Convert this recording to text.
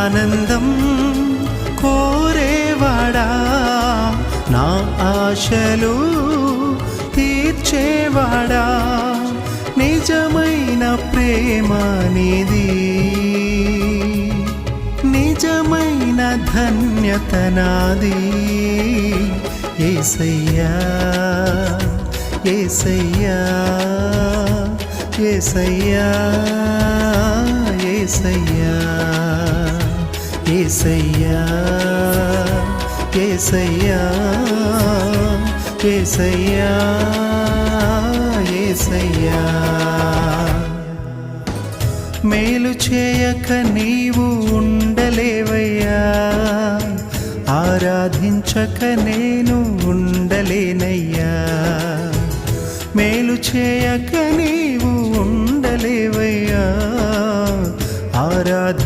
ఆనందం కోరేవాడా? నా ఆశలు తీర్చేవాడా? నిజమైన ప్రేమ నిది. నిజమైన ధన్యత నాది. ఏసయ్యా ఏసయ్యా ఏసయ్యా ఏసయ్యా. ఏసయ్యా ఏసయ్యా ఏసయ్యా ఏసయ్యా. మేలు చేయక నీవు ఉండలేవయ్యా ఆరాధించక నేను ఉండలేనయ్యా. మేలు చేయక నీ